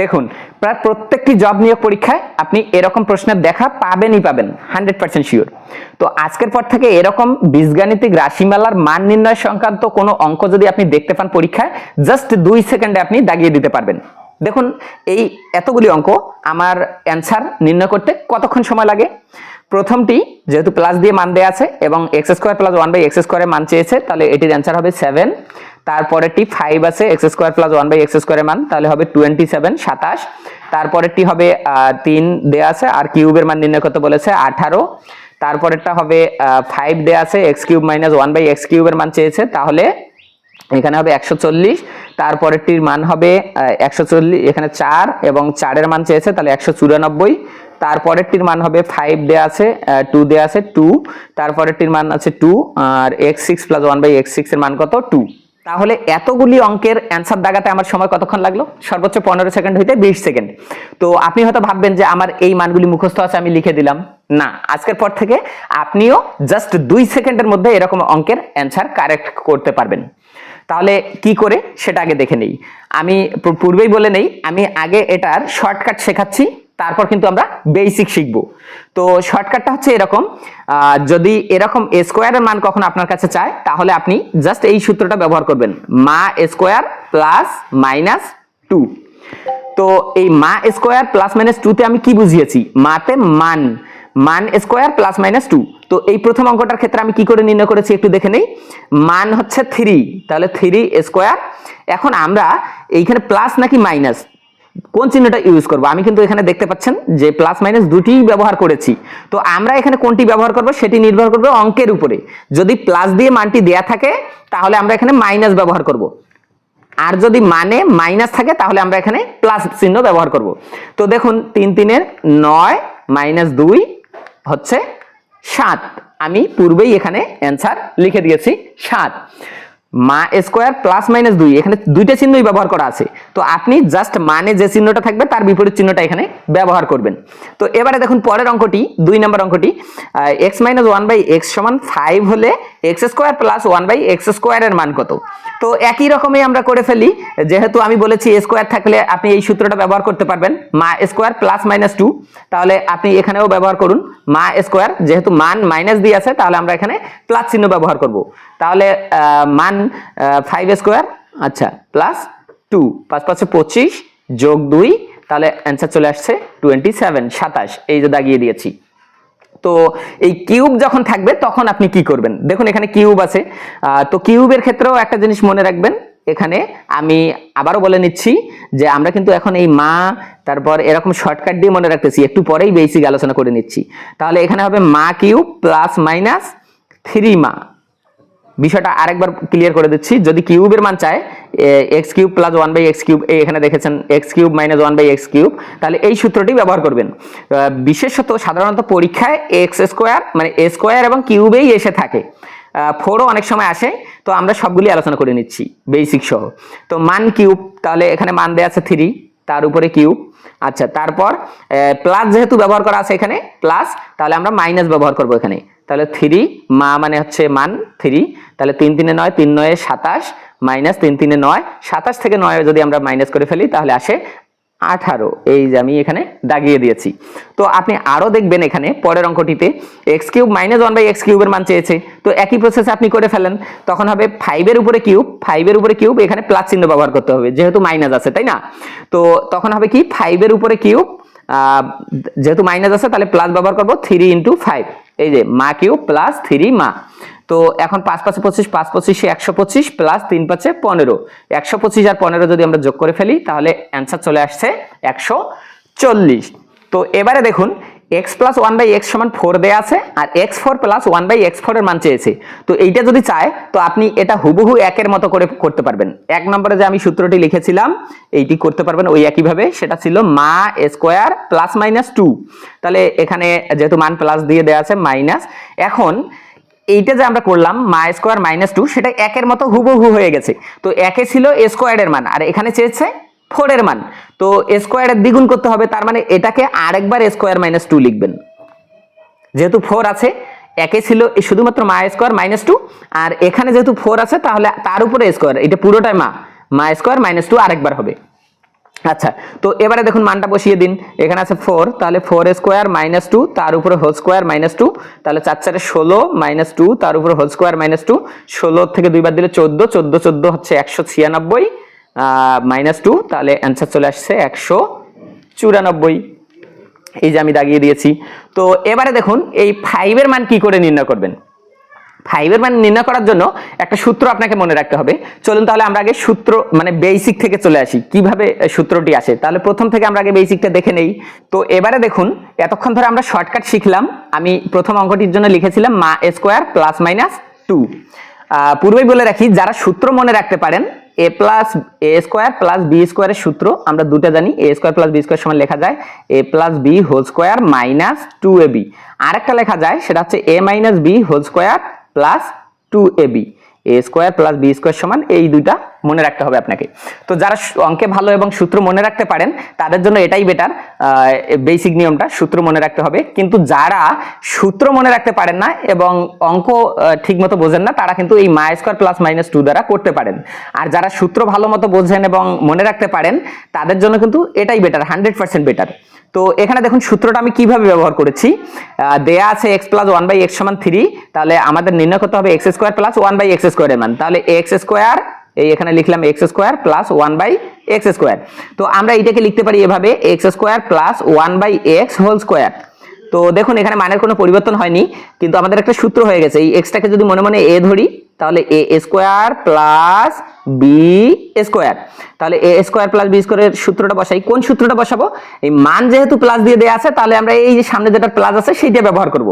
দেখুন, প্রায় প্রত্যেকটি জব নিয়োগ পরীক্ষায় আপনি এরকম প্রশ্নের দেখা পাবেনই পাবেন হান্ড্রেড পার্সেন্ট শিওর তো আজকের পর থেকে এরকম বীজগাণিতিক রাশিমালার মান নির্ণয় সংক্রান্ত কোনো অঙ্ক যদি আপনি দেখতে পান পরীক্ষায় জাস্ট দুই সেকেন্ডে আপনি দাগিয়ে দিতে পারবেন। দেখুন, এই এতগুলি অঙ্ক আমার অ্যান্সার নির্ণয় করতে কতক্ষণ সময় লাগে? প্রথমটি, যেহেতু প্লাস দিয়ে মান দেওয়া আছে এবং X square plus one by X স্কোয়ারের মান চেয়েছে, তাহলে এটির অ্যান্সার হবে সেভেন তারপরেরটি ফাইভ আছে X square plus one by X স্কোয়ারের মান, তাহলে হবে টোয়েন্টি সেভেন সাতাশ তারপরেরটি হবে তিন দেওয়া আছে, আর কিউবের মান নির্ণয় করতে বলেছে আঠারো। তারপরেরটা হবে ফাইভ দেওয়া আছে X cube minus one by X কিউবের মান চেয়েছে, তাহলে এখানে হবে একশো চল্লিশ। তারপরেরটির মান হবে একশো চল্লিশ, এখানে চার এবং চারের মান চেয়েছে, তাহলে একশো চুরানব্বই। তারপরেরটির মান হবে ফাইভ দেওয়া আছে টু দেওয়া আছে টু তারপরেরটির মান আছে two R X six plus one by X six এর মান কত? টু তাহলে এতগুলি অঙ্কের অ্যান্সার দাগাতে আমার সময় কতক্ষণ লাগল? সর্বোচ্চ পনেরো সেকেন্ড হইতে বিশ সেকেন্ড তো আপনি হয়তো ভাববেন যে আমার এই মানগুলি মুখস্থ আছে, আমি লিখে দিলাম। না, আজকের পর থেকে আপনিও জাস্ট দুই সেকেন্ডের মধ্যে এরকম অঙ্কের অ্যান্সার কারেক্ট করতে পারবেন। তাহলে কি করে? সেটা আগে দেখে নেই। আমি পূর্বেই বলে নেই, আমি আগে এটার শর্টকাট শেখাচ্ছি। তারপর কিন্তু আমরা বেসিক শিখব। তো শর্টকাটটা হচ্ছে এরকম যদি এরকম এ স্কোয়ারের মান কখনো আপনার কাছে চায়, তাহলে আপনি জাস্ট এই সূত্রটা ব্যবহার করবেন, মা স্কোয়ার প্লাস মাইনাস টু তো এই মা স্কোয়ার প্লাস মাইনাস টুতে আমি কি বুঝিয়েছি? মাতে মান মান স্কোয়ার প্লাস মাইনাস টু তো এই প্রথম অঙ্কটার ক্ষেত্রে আমি কি করে নির্ণয় করেছি একটু দেখে নেই? মান হচ্ছে থ্রি তাহলে থ্রি স্কোয়ার এখন আমরা এইখানে প্লাস নাকি মাইনাস কোন চিহ্নটা ইউজ করব? আমি কিন্তু এখানে দেখতে পাচ্ছেন যে প্লাস মাইনাস দুটিই ব্যবহার করেছি। তো আমরা এখানে কোনটি ব্যবহার করব? সেটি নির্ভর করবে অঙ্কের উপরে। যদি প্লাস দিয়ে মানটি দেয়া থাকে, তাহলে আমরা এখানে মাইনাস ব্যবহার করব। আর যদি মানে মাইনাস থাকে, তাহলে আমরা এখানে প্লাস চিহ্ন ব্যবহার করব। তো দেখুন, তিন তিনের নয় মাইনাস দুই হচ্ছে সাত। আমি পূর্বেই এখানে অ্যান্সার লিখে দিয়েছি সাত। মা স্কোয়ার প্লাস মাইনাস দুই এখানে দুইটা চিহ্নই ব্যবহার করা আছে। তো আপনি জাস্ট মানে যে চিহ্নটা থাকবে তার বিপরীত চিহ্নটা এখানে ব্যবহার করবেন। তো এবারে দেখুন পরের অঙ্কটি দুই নম্বর অঙ্কটি X minus one by X সমান ফাইভ হলে X square plus one by X স্কোয়ারের মান কত? তো একই রকমই আমরা করে ফেলি যেহেতু আমি বলেছি স্কোয়ার থাকলে আপনি এই সূত্রটা ব্যবহার করতে পারবেন মা স্কোয়ার প্লাস মাইনাস টু তাহলে আপনি এখানেও ব্যবহার করুন মা স্কোয়ার যেহেতু মান মাইনাস দিয়ে আছে তাহলে আমরা এখানে প্লাস চিহ্ন ব্যবহার করব। তাহলে আহ, মান ফাইভ স্কোয়ার আচ্ছা প্লাস টু পাঁচ পাঁচে পঁচিশ, যোগ দুই, তাহলে অ্যান্সার চলে আসছে টোয়েন্টি সেভেন সাতাশ, এই যে দাগিয়ে দিয়েছি। তো এই কিউব যখন থাকবে, তখন আপনি কি করবেন? দেখুন, এখানে কিউব আছে। তো কিউবের ক্ষেত্রেও একটা জিনিস মনে রাখবেন। এখানে আমি আবারও বলে নিচ্ছি যে আমরা কিন্তু এখন এই মা, তারপর এরকম শর্টকাট দিয়ে মনে রাখতেছি। একটু পরেই বেসিক আলোচনা করে নিচ্ছি। তাহলে এখানে হবে মা কিউব প্লাস মাইনাস থ্রি মা। বিষয়টা আরেকবার ক্লিয়ার করে দিচ্ছি। যদি কিউবের মান চায় X cube plus one by X cube এখানে দেখেছেন X cube minus one by X cube তাহলে এই সূত্রটি ব্যবহার করবেন। বিশেষত সাধারণত পরীক্ষায় এক্স স্কোয়ার মানে এ স্কোয়ার এবং কিউবেই এসে থাকে। ফোরও অনেক সময় আসে, তো আমরা সবগুলি আলোচনা করে নিচ্ছি বেসিক সহ। তো মান কিউব তাহলে এখানে মান দেওয়া আছে থ্রি তার উপরে কিউব আচ্ছা তারপর প্লাস যেহেতু ব্যবহার করা আছে এখানে প্লাস তাহলে আমরা মাইনাস ব্যবহার করব এখানে। তাহলে থ্রি মা মানে হচ্ছে মান থ্রি তাহলে তিন তিনে নয়, তিন নয়ে সাতাশ, মাইনাস তিন তিনে নয়, সাতাশ থেকে নয় যদি আমরা মাইনাস করে ফেলি, তাহলে আসে আঠারো। এই যে আমি এখানে দাগিয়ে দিয়েছি। তো আপনি আরও দেখবেন এখানে পরের অঙ্কটিতে X cube minus one by X কিউবের মান চেয়েছে। তো একই প্রসেসে আপনি করে ফেলেন। তখন হবে ফাইভের উপরে কিউব ফাইভের উপরে কিউব, এখানে প্লাস চিহ্ন ব্যবহার করতে হবে, যেহেতু মাইনাস আছে, তাই না? তো তখন হবে কি ফাইভের উপরে কিউব যেহেতু মাইনাস আছে, তাহলে প্লাস ব্যবহার করব থ্রি ইন্টু ফাইভ এই যে মা কিউব প্লাস থ্রি মা। তো এখন পাঁচ পাঁচে পঁচিশ, পাঁচ পঁচিশে একশো পঁচিশ প্লাস তিন পাঁচে পনেরো। একশো পঁচিশ আর পনেরো যদি আমরা যোগ করে ফেলি, তাহলে অ্যান্সার চলে আসছে একশো চল্লিশ। তো এবারে দেখুন X plus one by X সমান ফোর দেওয়া আছে, আর X four plus one by X ফোরের মান চেয়েছে। তো এইটা যদি চায়, তো আপনি এটা হুবহু একের মতো করে করতে পারবেন। এক নম্বরে যে আমি সূত্রটি লিখেছিলাম, এইটি করতে পারবেন ওই একইভাবে, সেটা ছিল মা স্কোয়ার প্লাস মাইনাস টু তাহলে এখানে যেহেতু মান প্লাস দিয়ে দেওয়া আছে মাইনাস এখন এইটা যে আমরা করলাম মা স্কোয়ার মাইনাস টু, সেটা একের মতো হুবহু হয়ে গেছে। তো একে ছিল স্কোয়ারের মান, আর এখানে চেয়েছে ফোর এর মান। তো স্কোয়ারের দ্বিগুণ করতে হবে, তার মানে এটাকে আরেকবার স্কোয়ার মাইনাস টু লিখবেন। যেহেতু ফোর আছে, একে ছিল শুধুমাত্র মা স্কোয়ার মাইনাস টু, আর এখানে যেহেতু ফোর আছে, তাহলে তার উপরে স্কোয়ার, এটা পুরোটাই মা মা স্কোয়ার মাইনাস টু আরেকবার হবে। আচ্ছা তো এবারে দেখুন মানটা বসিয়ে দিন। এখানে আছে ফোর তাহলে ফোর স্কোয়ার মাইনাস টু তার উপরে হোল স্কোয়ার মাইনাস টু তাহলে চার চারে ষোলো মাইনাস টু তার উপরে হোল স্কোয়ার মাইনাস টু ষোলো থেকে দুইবার দিলে চোদ্দ চোদ্দ চোদ্দ হচ্ছে একশো ছিয়ানব্বই মাইনাস টু তাহলে অ্যান্সার চলে আসছে একশো চুরানব্বই। এই যে আমি দাগিয়ে দিয়েছি। তো এবারে দেখুন, এই ফাইভের মান কি করে নির্ণয় করবেন? ফাইভের মান নির্ণয় করার জন্য একটা সূত্র আপনাকে মনে রাখতে হবে। চলুন তাহলে আমরা আগে সূত্র মানে বেসিক থেকে চলে আসি। কীভাবে সূত্রটি আসে? তাহলে প্রথম থেকে আমরা আগে বেসিকটা দেখে নেই। তো এবারে দেখুন, এতক্ষণ ধরে আমরা শর্টকাট শিখলাম। আমি প্রথম অঙ্কটির জন্য লিখেছিলাম মা স্কোয়ার প্লাস মাইনাস টু পূর্বেই বলে রাখি, যারা সূত্র মনে রাখতে পারেন A plus A square plus B স্কোয়ারের সূত্র, আমরা দুটো জানি A square plus B square সমান লেখা যায় A plus B whole square minus two A B আরেকটা লেখা যায়, সেটা হচ্ছে A minus B whole square plus two A B A square plus B square সমান এই দুইটা মনে রাখতে হবে আপনাকে। তো যারা অঙ্কে ভালো এবং সূত্র মনে রাখতে পারেন, তাদের জন্য এটাই বেটার বেসিক নিয়মটা, সূত্র মনে রাখতে হবে। কিন্তু যারা সূত্র মনে রাখতে পারেন না এবং অঙ্ক ঠিক মতো বোঝেন না, তারা কিন্তু এই মাই স্কোয়ার প্লাস মাইনাস টু দ্বারা করতে পারেন। আর যারা সূত্র ভালো মতো বোঝেন এবং মনে রাখতে পারেন, তাদের জন্য কিন্তু এটাই বেটার হান্ড্রেড পার্সেন্ট বেটার তো এখানে দেখুন, সূত্রটা আমি কীভাবে ব্যবহার করেছি। দেয়া আছে X plus one by X সমান থ্রি তাহলে আমাদের নির্ণয় করতে হবে X square plus one by X স্কোয়ারের মান। তাহলে এক্স স্কোয়ার এই এখানে লিখলাম X square plus one by X square. তো আমরা এটাকে লিখতে পারি এভাবে X square plus one by X whole square তো দেখুন, এখানে মানের কোনো পরিবর্তন হয়নি, কিন্তু আমাদের একটা সূত্র হয়ে গেছে। এই এক্সটাকে যদি মনে মনে এ ধরি, তাহলে A square plus B square. তাহলে এ স্কোয়ার প্লাস বি স্কোয়ারের সূত্রটা বসাই। কোন সূত্রটা বসাবো? এই মান যেহেতু প্লাস দিয়ে দেওয়া আছে, তাহলে আমরা এই যে সামনে যেটা প্লাস আছে, সেইটা ব্যবহার করব।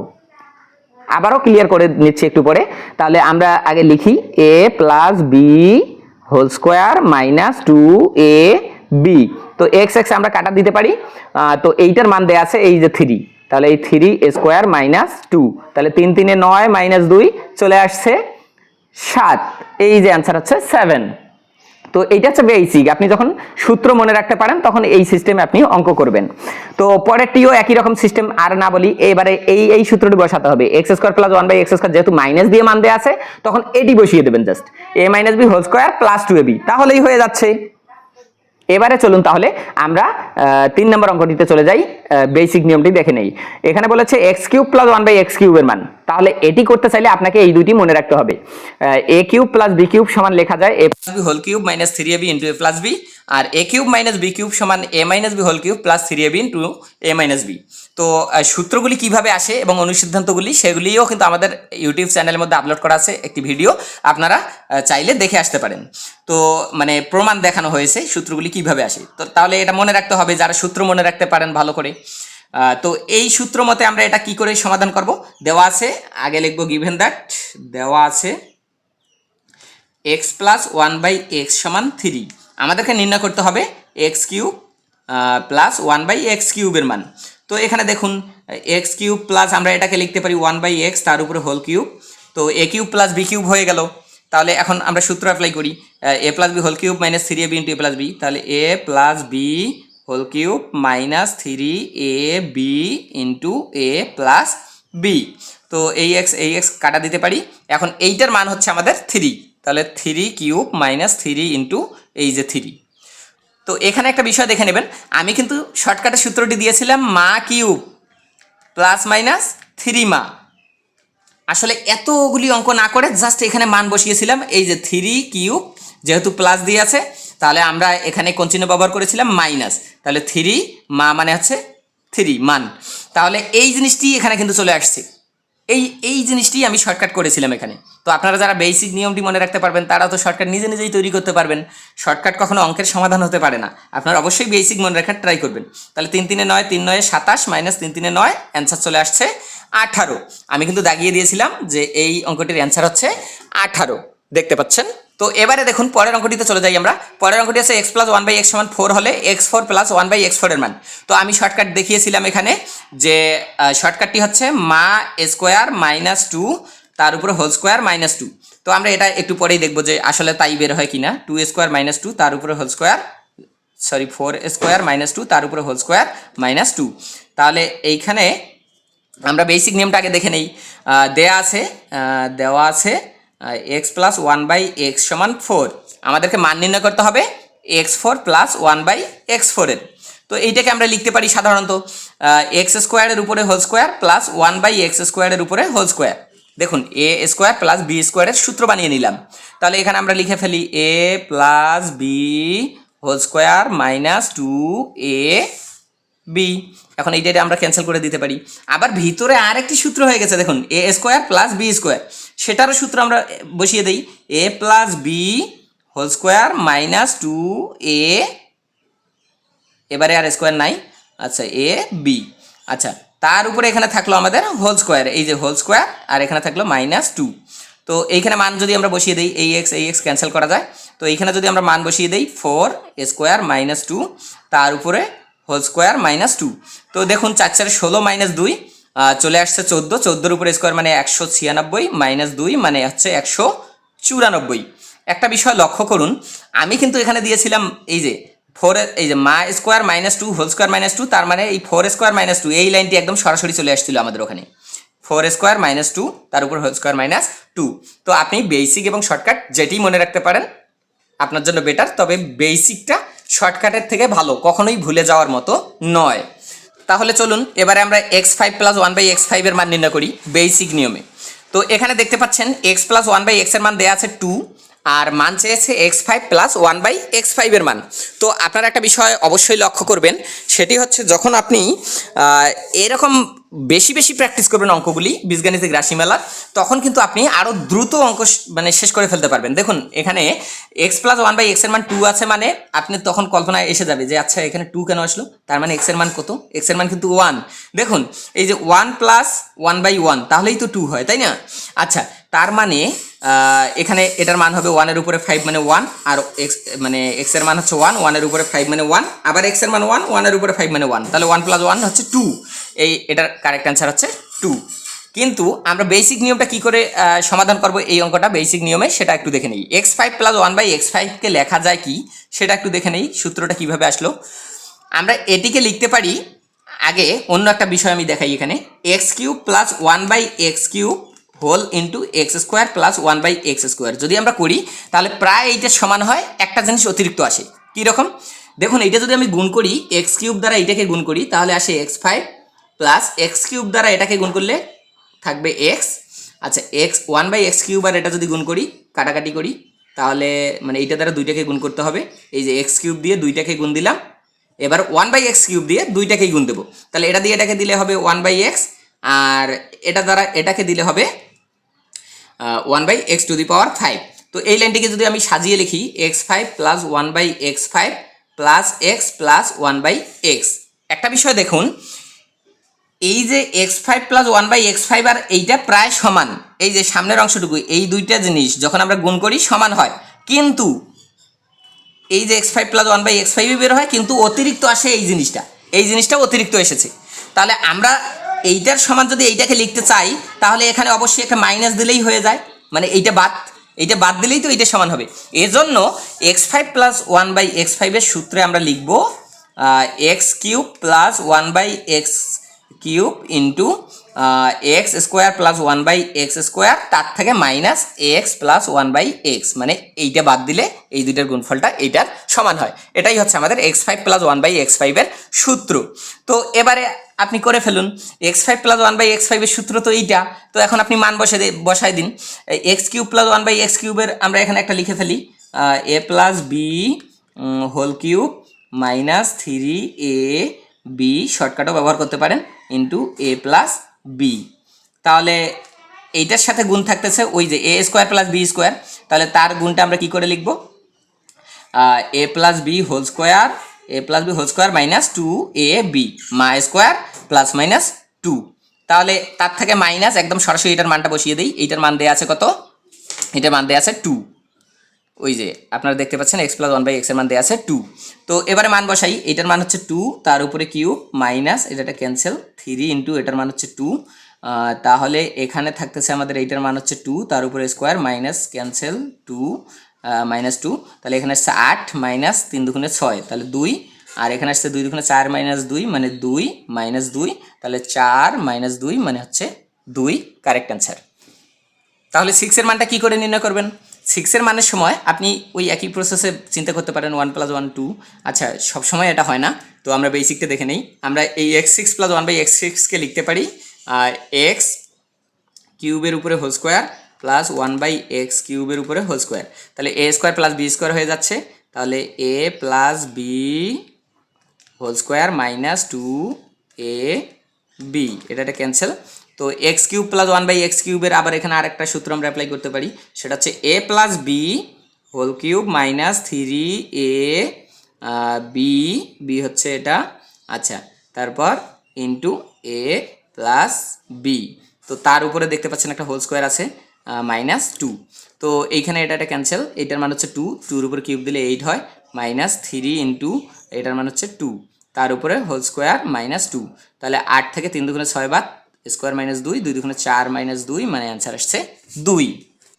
আবারও ক্লিয়ার করে নিচ্ছি একটু পরে। তাহলে আমরা আগে লিখি A plus B whole square minus two A B তো এক্স এক্স আমরা কাটা দিতে পারি। তো এইটার মান দেয়া আছে এই যে থ্রি তাহলে এই থ্রি স্কোয়ার মাইনাস টু তাহলে তিন, তিনে নয় মাইনাস দুই, চলে আসছে সাত। এই যে অ্যান্সার হচ্ছে সেভেন তো এইটা হচ্ছে বেসিক আপনি যখন সূত্র মনে রাখতে পারেন, তখন এই সিস্টেমে আপনি অঙ্ক করবেন। তো পরেরটিও একই রকম সিস্টেম আর না বলি এবারে এই এই সূত্রটি বসাতে হবে। X square plus one by X square যেহেতু মাইনাস দিয়ে মান দেওয়া আছে, তখন এটি বসিয়ে দেবেন just A minus B whole square plus two A B তাহলেই হয়ে যাচ্ছে। এবারে চলুন তাহলে আমরা তিন নম্বর অঙ্কটিতে চলে যাই। বেসিক নিয়মটি দেখে নেই। এখানে বলেছে X cube plus one by X কিউবের মান। তাহলে এটি করতে চাইলে আপনাকে এই দুইটি মনে রাখতে হবে। A cube plus B cube সমান লেখা যায় A plus B whole cube minus three A B into A plus B R A cube minus B cube সমান A minus B whole cube plus three A B into A minus B তো সূত্রগুলি কীভাবে আসে এবং অনুসিদ্ধান্তগুলি সেগুলিও কিন্তু আমাদের YouTube চ্যানেলের মধ্যে আপলোড করা আছে একটি ভিডিও আপনারা চাইলে দেখে আসতে পারেন। তো মানে প্রমাণ দেখানো হয়েছে সূত্রগুলি কীভাবে আসে। তো, তাহলে এটা মনে রাখতে হবে, যারা সূত্র মনে রাখতে পারেন ভালো করে। তো এই সূত্র মতে আমরা এটা কি করে সমাধান করব? দেওয়া আছে, আগে লিখব গিভেন দ্যাট, দেওয়া আছে X plus one by X সমান থ্রি আমাদেরকে নির্ণয় করতে হবে X cube plus one by X কিউবের মান। তো এখানে দেখুন এক্স কিউব প্লাস আমরা এটাকে লিখতে পারি ওয়ান বাই এক্স তার উপরে হোল কিউব তো A cube plus B cube হয়ে গেল। তাহলে এখন আমরা সূত্র অ্যাপ্লাই করি A plus B whole cube minus three A B into A plus B তাহলে A plus B whole cube minus three A B into A plus B তো এই এক্স এই এক্স কাটা দিতে পারি। এখন এইটার মান হচ্ছে আমাদের থ্রি তাহলে three cube minus three into এই যে থ্রি তো এখানে একটা বিষয় দেখে নেবেন। আমি কিন্তু শর্টকাটের সূত্রটি দিয়েছিলাম মা কিউব প্লাস মাইনাস থ্রি মা। আসলে এতগুলি অঙ্ক না করে জাস্ট এখানে মান বসিয়েছিলাম। এই যে থ্রি কিউব যেহেতু প্লাস দিয়ে আছে তাহলে আমরা এখানে কোন চিহ্ন ব্যবহার করেছিলাম মাইনাস তাহলে থ্রি মা মানে হচ্ছে থ্রি মান। তাহলে এই জিনিসটি এখানে কিন্তু চলে আসছে। এই এই জিনিসটি আমি শর্টকাট করেছিলাম এখানে। তো আপনারা যারা বেসিক নিয়মটি মনে রাখতে পারবেন, তারা তো শর্টকাট নিজে নিজেই তৈরি করতে পারবেন। শর্টকাট কখনো অঙ্কের সমাধান হতে পারে না। আপনারা অবশ্যই বেসিক মনে রাখার ট্রাই করবেন। তাহলে তিন তিনে নয়, তিন নয় সাতাশ মাইনাস তিন তিনে নয় অ্যান্সার চলে আসছে আঠারো। আমি কিন্তু দাগিয়ে দিয়েছিলাম যে এই অঙ্কটির অ্যান্সার হচ্ছে আঠারো। দেখতে পাচ্ছেন? তো এবারে দেখুন, পরের অঙ্কটিতে চলে যাই আমরা। পরের অঙ্কটি আছে X plus one by X সমান ফোর হলে X four plus one by X ফোরের মান। তো আমি শর্টকাট দেখিয়েছিলাম এখানে যে শর্টকাটটি হচ্ছে মা স্কোয়ার মাইনাস টু তার উপরে হোল স্কোয়ার মাইনাস টু তো আমরা এটা একটু পরেই দেখব যে আসলে তাই বের হয় কিনা। টু স্কোয়ার মাইনাস টু তার উপরে whole square sorry four square minus two তার উপরে হোল স্কোয়ার মাইনাস টু তাহলে এইখানে আমরা বেসিক নিয়মটা আগে দেখে নেই। দেয়া আছে দেওয়া আছে X plus one by X সমান ফোর আমাদেরকে মান নির্ণয় করতে হবে X four plus one by X ফোরের তো এইটাকে আমরা লিখতে পারি সাধারণত এক্স স্কোয়ারের উপরে whole square plus one by X স্কোয়ারের উপরে হোল স্কোয়ার দেখুন এ স্কোয়ার প্লাস বি স্কোয়ারের সূত্র বানিয়ে নিলাম। তাহলে এখানে আমরা লিখে ফেলি A plus B whole square minus two A B এখন এইটা আমরা ক্যান্সেল করে দিতে পারি। আবার ভিতরে আর একটি সূত্র হয়ে গেছে, দেখুন A square plus B square সেটারও সূত্র আমরা বসিয়ে দিই। A plus B whole square minus two A এবারে আর স্কোয়ার নাই। আচ্ছা এ বি আচ্ছা তার উপরে এখানে থাকল আমাদের হোল স্কোয়ার এই যে হোল স্কোয়ার আর এখানে থাকল মাইনাস টু তো এইখানে মান যদি আমরা বসিয়ে দিই এই এক্স এই এক্স ক্যান্সেল করা যায়। তো এইখানে যদি আমরা মান বসিয়ে দিই ফোর স্কোয়ার মাইনাস টু তার উপরে হোল স্কোয়ার মাইনাস টু তো দেখুন, চার চার ষোলো মাইনাস দুই চলে আসছে চোদ্দ। চোদ্দোর উপরে স্কোয়ার মানে একশো ছিয়ানব্বই মাইনাস দুই মানে হচ্ছে একশো চুরানব্বই। একটা বিষয় লক্ষ্য করুন, আমি কিন্তু এখানে দিয়েছিলাম এই যে ফোর এই যে মা square minus two whole square minus two তার মানে এই ফোর স্কোয়ার মাইনাস টু এই লাইনটি একদম সরাসরি চলে আসছিল আমাদের ওখানে। ফোর স্কোয়ার মাইনাস টু তার উপর হোল স্কোয়ার মাইনাস টু তো আপনি বেসিক এবং শর্টকাট যেটি মনে রাখতে পারেন, আপনার জন্য বেটার তবে বেসিকটা শর্টকাটের থেকে ভালো, কখনোই ভুলে যাওয়ার মতো নয়। তাহলে চলুন, এবারে আমরা X five plus one by X ফাইভের মান নির্ণয় করি বেসিক নিয়মে। তো এখানে দেখতে পাচ্ছেন এক্স প্লাস ওয়ান বাই এক্সের মান দেওয়া আছে টু আর মান চেয়েছে X five plus one by X ফাইভের মান। তো আপনারা একটা বিষয় অবশ্যই লক্ষ্য করবেন, সেটি হচ্ছে যখন আপনি এরকম বেশি বেশি প্র্যাকটিস করবেন অঙ্কগুলি, বীজগাণিতিক রাশিমেলার তখন কিন্তু আপনি আরও দ্রুত অঙ্ক মানে শেষ করে ফেলতে পারবেন। দেখুন, এখানে এক্স প্লাস ওয়ান বাই এক্সের মান টু আছে মানে আপনি তখন কল্পনায় এসে যাবে যে আচ্ছা এখানে টু কেন আসলো? তার মানে এক্সের মান কত? এক্সের মান কিন্তু ওয়ান দেখুন, এই যে one plus one by one তাহলেই তো টু হয়, তাই না? আচ্ছা তার মানে এখানে এটার মান হবে ওয়ানের উপরে ফাইভ মানে ওয়ান আর এক্স মানে এক্সের মান হচ্ছে ওয়ান ওয়ানের উপরে ফাইভ মানে ওয়ান আবার এক্সের মান ওয়ান ওয়ানের উপরে ফাইভ মানে ওয়ান তাহলে ওয়ান প্লাস ওয়ান হচ্ছে টু এই এটার কারেক্ট অ্যান্সার হচ্ছে টু কিন্তু আমরা বেসিক নিয়মটা কি করে সমাধান করব এই অঙ্কটা বেসিক নিয়মে সেটা একটু দেখে নিই। X five plus one by X ফাইভকে লেখা যায় কি, সেটা একটু দেখে নেই, সূত্রটা কীভাবে আসলো। আমরা এটিকে লিখতে পারি, আগে অন্য একটা বিষয় আমি দেখাই এখানে। X cube plus one by X cube whole into X square plus one by X square যদি আমরা করি, তাহলে প্রায় এইটার সমান হয়, একটা জিনিস অতিরিক্ত আসে। কীরকম দেখুন, এইটা যদি আমি গুণ করি এক্স কিউব দ্বারা এইটাকে গুণ করি, তাহলে আসে X five plus X cube দ্বারা এটাকে গুণ করলে থাকবে এক্স আচ্ছা X one by X cube আর এটা যদি গুণ করি, কাটাকাটি করি, তাহলে মানে এইটা দ্বারা দুইটাকে গুণ করতে হবে। এই যে এক্স কিউব দিয়ে দুইটাকে গুণ দিলাম, এবার ওয়ান বাই এক্স কিউব দিয়ে দুইটাকেই গুণ দেবো। তাহলে এটা দিয়ে এটাকে দিলে হবে ওয়ান বাই এক্স আর এটা দ্বারা এটাকে দিলে হবে one by X to the power five তো এই লাইনটিকে যদি আমি সাজিয়ে লিখি X five plus one by X five plus X plus one by X একটা বিষয় দেখুন এই যে X five plus one by X five আর এইটা প্রায় সমান। এই যে সামনের অংশটুকু, এই দুইটা জিনিস যখন আমরা গুণ করি সমান হয়। কিন্তু এই যে x five plus one by x ফাইভই বের হয়, কিন্তু অতিরিক্ত আসে এই জিনিসটা। এই জিনিসটা অতিরিক্ত এসেছে। তাহলে আমরা এইটার সমান যদি এইটাকে লিখতে চাই, তাহলে এখানে অবশ্যই একটা মাইনাস দিলেই হয়ে যায়। মানে এইটা বাদ এইটা বাদ দিলেই তো এইটা সমান হবে। এজন্য x five plus one by x ফাইভের সূত্রে আমরা লিখব x cube plus one by x cube into x square plus one by x square তার থেকে minus x plus one by x মানে এইটা বাদ দিলে এই দুইটার গুণফলটা এইটার সমান হয়। এটাই হচ্ছে আমাদের x five plus one by x ফাইভের সূত্র। তো এবারে আপনি করে ফেলুন। X five plus one by x ফাইভের সূত্র তো এইটা। তো এখন আপনি মান বসে বসাই দিন। X cube plus one by x কিউবের আমরা এখানে একটা লিখে ফেলি। A plus b whole cube minus three a b শর্টকাটও ব্যবহার করতে পারেন ইন্টু এ প্লাস বি তাহলে এইটার সাথে গুণ থাকতেছে ওই যে a square plus b square তাহলে তার গুণটা আমরা কি করে লিখব? A plus b whole square a plus b whole square minus two a b মা স্কোয়ার প্লাস মাইনাস টু তাহলে তার থেকে মাইনাস একদম সরাসরি এটার মানটা বসিয়ে দিই। এইটার মান দেওয়া আছে কত? এটার মান দেওয়া আছে টু ওই যে, আপনারা দেখতে পাচ্ছেন এক্স প্লাস ওয়ান বাই এক্সের মান দেওয়া আছে টু তো এবারে মান বসাই, এটার মান হচ্ছে টু তার উপরে কিউ মাইনাস এটা ক্যান্সেল থ্রি ইন্টু এটার মান হচ্ছে টু তাহলে এখানে থাকতেছে আমাদের এইটার মান হচ্ছে টু তার উপরে square minus cancel two minus two তাহলে এখানে আসছে আট মাইনাস তিন দুগুণে ছয়, তাহলে দুই। আর এখানে আসছে দুই দুগুণে চার মাইনাস দুই মানে দুই মাইনাস দুই। তাহলে চার মাইনাস দুই মানে হচ্ছে দুই। কারেক্ট অ্যান্সার তাহলে সিক্সের মানটা কি করে নির্ণয় করবেন? সিক্সের মানের সময় আপনি ওই একই প্রসেসে চিন্তা করতে পারেন ওয়ান প্লাস ওয়ান টু আচ্ছা সবসময় এটা হয় না। তো আমরা বেসিকটা দেখে নেই। আমরা এই x six plus one by x সিক্সকে লিখতে পারি, আর এক্স কিউবের উপরে whole square plus one by x কিউবের উপরে হোল স্কোয়ার তাহলে a square plus b square হয়ে যাচ্ছে। তাহলে a plus b whole square minus two a b এটা ক্যান্সেল তো x cube plus one by x কিউবের আবার এখানে আরেকটা সূত্র আমরা অ্যাপ্লাই করতে পারি। সেটা হচ্ছে a plus b whole cube minus three a b b হচ্ছে এটা। আচ্ছা তারপর ইন্টু এ প্লাস বি তো তার উপরে দেখতে পাচ্ছেন একটা হোল স্কোয়ার আছে মাইনাস টু তো এইখানে এটা একটা ক্যান্সেল এটার মান হচ্ছে টু টুর উপরে কিউব দিলে এইট হয় মাইনাস থ্রি ইন্টু এটার মান হচ্ছে টু তার উপরে হোল স্কোয়ার মাইনাস টু তাহলে আট থেকে তিন দুগুণে ছয় বাদ স্কোয়ার মাইনাস দুই দুই দুগুণে চার মাইনাস দুই মানে অ্যান্সার আসছে দুই।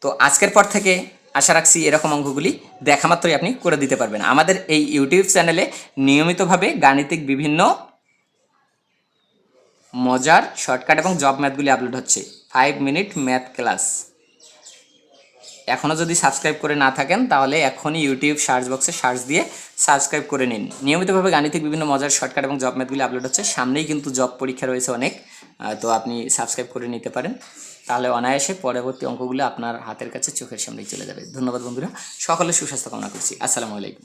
তো আজকের পর থেকে আশা রাখছি এরকম অঙ্কগুলি দেখা মাত্রই আপনি করে দিতে পারবেন। আমাদের এই ইউটিউব চ্যানেলে নিয়মিতভাবে গাণিতিক বিভিন্ন মজার শর্টকাট এবং জব ম্যাথগুলি আপলোড হচ্ছে। ফাইভ মিনিট ম্যাথ ক্লাস এখনও যদি সাবস্ক্রাইব করে না থাকেন, তাহলে এখনই ইউটিউব সার্চ বক্সে সার্চ দিয়ে সাবস্ক্রাইব করে নিন। নিয়মিতভাবে গাণিতিক বিভিন্ন মজার শর্টকাট এবং জব ম্যাথগুলি আপলোড হচ্ছে। সামনেই কিন্তু জব পরীক্ষা রয়েছে অনেক। তো আপনি সাবস্ক্রাইব করে নিতে পারেন। তাহলে অনায়াসে পরবর্তী অঙ্কগুলো আপনার হাতের কাছে চোখের সামনেই চলে যাবে। ধন্যবাদ বন্ধুরা। সকলের সুস্বাস্থ্য কামনা করছি। আসসালামু আলাইকুম।